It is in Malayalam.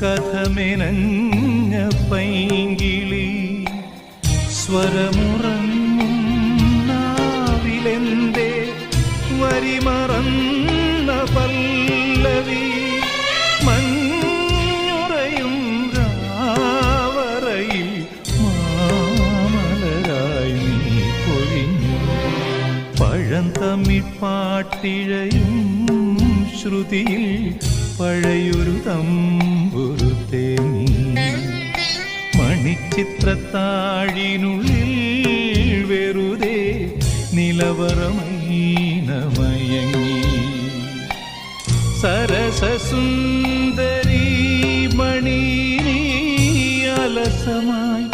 കഥമെനഞ്ഞ പൈങ്കിളി സ്വരമുറങ്ങും നാവിലെന്തേ വരിമറന്ന പല്ലവി മഞ്ഞുറയും രാവറയിൽ മാമലരായി നീ പൊഴിഞ്ഞു. പഴന്തമിഴ്പാട്ടിഴയും ശ്രുതിയിൽ പഴയൊരു തമ്പുരു തേനി മണിച്ചിത്രത്താഴിനുള്ളിൽ വെറുതെ നിലവറമൈനമയങ്ങി സരസസുന്ദരി മണി അലസമായി